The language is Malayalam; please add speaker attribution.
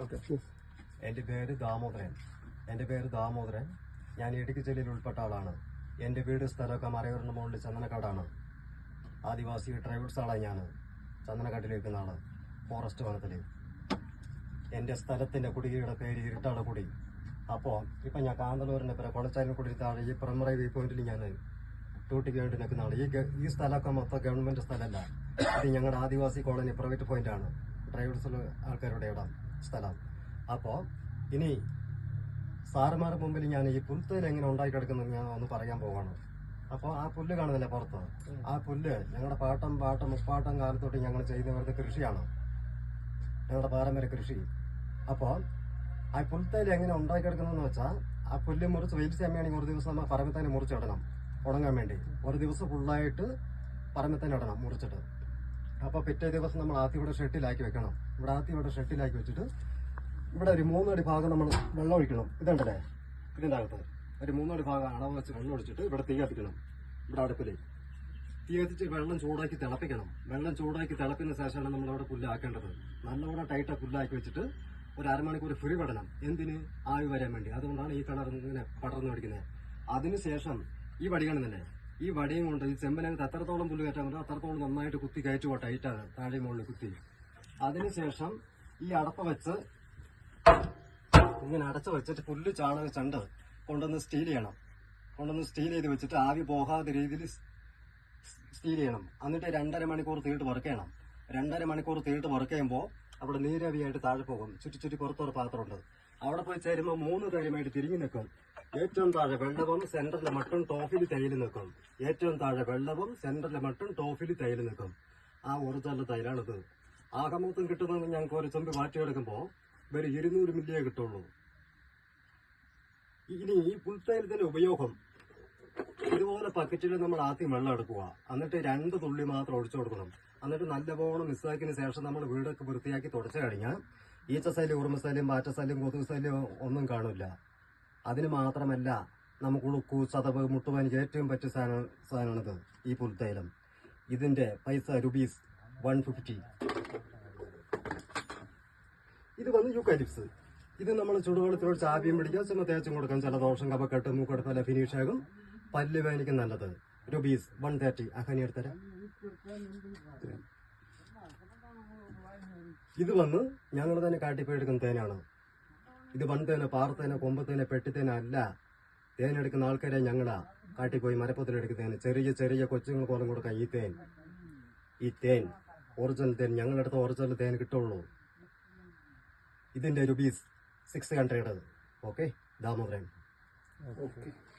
Speaker 1: ഓക്കെ.
Speaker 2: എന്റെ പേര് ദാമോദരൻ. എന്റെ പേര് ദാമോദരൻ. ഞാൻ ഇടുക്കി ജില്ലയിൽ ഉൾപ്പെട്ട ആളാണ്. എന്റെ വീട് സ്ഥലമൊക്കെ മറയൂറിന് മുകളിൽ ചന്ദനക്കാടാണ്. ആദിവാസി ട്രൈബൽസ് ആളാണ് ഞാൻ ചന്ദനക്കാട്ടിൽ നിൽക്കുന്ന ആൾ ഫോറസ്റ്റ് വനത്തിൽ എന്റെ സ്ഥലത്തിന്റെ കുടിയുടെ പേര് ഇരുട്ടാള കുടി അപ്പോൾ ഇപ്പം ഞാൻ കാന്തലൂരിന്റെ പേര് കൊളച്ചാലിന് കുടി താഴെ ഈ പ്രൈമറി വ്യൂ പോയിന്റിൽ ഞാൻ ഡ്യൂട്ടിക്ക് വേണ്ടി നിൽക്കുന്ന ആൾ ഈ ഈ സ്ഥലമൊക്കെ മൊത്തം ഗവൺമെന്റ് സ്ഥലമല്ല. ഇത് ഞങ്ങളുടെ ആദിവാസി കോളനി പ്രൈവറ്റ് പോയിന്റാണ് ട്രൈബൽസ് ആൾക്കാരുടെ ഇടം. സ്ഥലം. അപ്പോൾ ഇനി സാറുമാരുടെ മുമ്പിൽ ഞാൻ ഈ പുൽത്തേൽ എങ്ങനെ ഉണ്ടാക്കി കിടക്കുന്നത് ഞാൻ ഒന്ന് പറയാൻ പോവാണ്. അപ്പോൾ ആ പുല്ല് കാണുന്നില്ല പുറത്ത്? ആ പുല്ല് ഞങ്ങളുടെ പാട്ടം പാട്ടം മുപ്പാട്ടം കാലത്തോട്ട് ഞങ്ങൾ ചെയ്ത് വരുന്ന കൃഷിയാണ്. ഞങ്ങളുടെ പാരമ്പര്യ കൃഷി. അപ്പോൾ ആ പുൽത്തേൽ എങ്ങനെ ഉണ്ടാക്കി കിടക്കുന്നതെന്ന് വെച്ചാൽ ആ പുല്ല് മുറിച്ച് വെയിൽ സമയമാണെങ്കിൽ ഒരു ദിവസം നമ്മൾ പറമ്പത്തേനെ മുറിച്ചിടണം ഉണങ്ങാൻ വേണ്ടി. ഒരു ദിവസം ഫുള്ളായിട്ട് പറമ്പത്തേനെ ഇടണം മുറിച്ചിട്ട്. അപ്പോൾ പിറ്റേ ദിവസം നമ്മൾ ആദ്യം ഇവിടെ ഷെട്ടിലാക്കി വെക്കണം. ഇവിടെ ആദ്യം ഇവിടെ ഷെട്ടിലാക്കി വെച്ചിട്ട് ഇവിടെ ഒരു മൂന്നടി ഭാഗം നമ്മൾ വെള്ളം ഒഴിക്കണം. ഇതുണ്ടല്ലേ? ഇതിന്റെ അകത്ത് ഒരു മൂന്നടി ഭാഗം അളവ് വെച്ച് വെള്ളം ഒഴിച്ചിട്ട് ഇവിടെ തീ കത്തിക്കണം. ഇവിടെ അടുപ്പിൽ. തീ കത്തിച്ച് വെള്ളം ചൂടാക്കി തിളപ്പിക്കണം. വെള്ളം ചൂടാക്കി തിളപ്പിന് ശേഷമാണ് നമ്മൾ അവിടെ പുല്ലാക്കേണ്ടത്. നല്ലവണ്ണം ടൈറ്റാ പുല്ലാക്കി വെച്ചിട്ട് ഒരു അരമണിക്കൂർ ഫ്രീ പെടണം. എന്തിന്? ആവി വരാൻ വേണ്ടി. അതുകൊണ്ടാണ് ഈ കിണർ ഇങ്ങനെ പടർന്നു പിടിക്കുന്നത്. അതിനുശേഷം ഈ വടികണം കാണുന്നില്ലേ ഈ വടയും കൊണ്ട് ഈ ചെമ്പനകത്ത് എത്രത്തോളം പുല്ല് കയറ്റാൻ പറ്റും. അത്രത്തോളം നന്നായിട്ട് കുത്തി കയറ്റുക ടൈറ്റാണ് താഴെ മുകളിൽ കുത്തി. അതിനുശേഷം ഈ അടപ്പ വെച്ച് ഇങ്ങനെ അടച്ചു വെച്ചിട്ട് പുല്ല് ചാണക ചണ്ട് കൊണ്ടുവന്ന് സ്റ്റീൽ ചെയ്യണം. കൊണ്ടുവന്ന് സ്റ്റീൽ ചെയ്ത് വെച്ചിട്ട് ആവി പോകാത്ത രീതിയിൽ സ്റ്റീൽ ചെയ്യണം. എന്നിട്ട് രണ്ടര മണിക്കൂർ തീട്ട് വറുക്കണം. രണ്ടര മണിക്കൂർ തീട്ട് വർക്ക് ചെയ്യുമ്പോൾ അവിടെ നീരവിയായിട്ട് താഴെ പോകും. ചുറ്റി ചുറ്റി പുറത്തൊരു പാത്രമുണ്ട്. അവിടെ പോയി ചേരുമ്പോൾ മൂന്ന് തൈലമായിട്ട് തിരിഞ്ഞു നിൽക്കും. ഏറ്റവും താഴെ വെള്ളവും സെന്ററിലെ മട്ടും ടോഫിൽ തൈൽ നിൽക്കും. ഏറ്റവും താഴെ വെള്ളവും സെന്ററിലെ മട്ടും ടോഫിൽ തൈൽ നിൽക്കും. ആ ഒറിജിനൽ തൈലാണിത്. ആകമൊത്തം കിട്ടുന്നത് ഞങ്ങൾക്ക് ഒരു ചെമ്പ് മാറ്റിയെടുക്കുമ്പോൾ വെറും ഇരുന്നൂറ് മില്ലിയേ കിട്ടുള്ളൂ. ഇനി ഈ പുൽത്തൈലത്തിന്റെ ഉപയോഗം ഇതുപോലെ പക്കറ്റിൽ നമ്മൾ ആദ്യം വെള്ളം എടുക്കുക എന്നിട്ട് രണ്ട് തുള്ളി മാത്രം ഒഴിച്ചു കൊടുക്കണം. എന്നിട്ട് നല്ലപോലെ മിസ്സാക്കിയതിന് ശേഷം നമ്മൾ വീടൊക്കെ വൃത്തിയാക്കി തുടച്ചു കഴിഞ്ഞാൽ ഈച്ചശല്യം ഉറുമശല്യം പാറ്റശല്യം കൊതുക് ശല്യം ഒന്നും കാണില്ല. അതിന് മാത്രമല്ല നമുക്ക് ഉളുക്കു ചതവ് മുട്ടുവാനിക്ക് ഏറ്റവും പറ്റിയ സാധനം സാധനമാണിത് ഈ പുൽത്തൈലം ഇതിന്റെ പൈസ റുപീസ് വൺ ഫിഫ്റ്റി. ഇത് വന്ന് യുക്കാലിപ്സ്. ഇത് നമ്മൾ ചുടുവെള്ളത്തിൽ ഒഴിച്ച് ആവിയും പിടിക്കുക ചുമ തേച്ചും കൊടുക്കാം. ചില ദോഷം കപക്കെട്ട് മൂക്കെടുത്തല്ല ഫിനിഷ് ആകും. പല്ല് വേനിക്ക് നല്ലത്. റുബീസ് വൺ തേർട്ടി അഹനി എടുത്തരാം. ഇത് വന്ന് ഞങ്ങൾ തന്നെ കാട്ടിപ്പോയെടുക്കുന്ന തേനാണ്. ഇത് വൺതേന പാറത്തേന കൊമ്പത്തേന പെട്ടിത്തേന അല്ല. തേനെടുക്കുന്ന ആൾക്കാരെ ഞങ്ങളാ കാട്ടിപ്പോയി മരപ്പത്തിലെടുക്കുന്ന ചെറിയ ചെറിയ കൊച്ചുങ്ങൾ കോലം കൊടുക്കാം ഈ തേൻ. ഈ തേൻ ഒറിജിനൽ തേൻ. ഞങ്ങളടുത്ത് ഒറിജിനൽ തേൻ കിട്ടുള്ളൂ. ഇതിന്റെ rupees six hundred okay Damodaran.
Speaker 1: Okay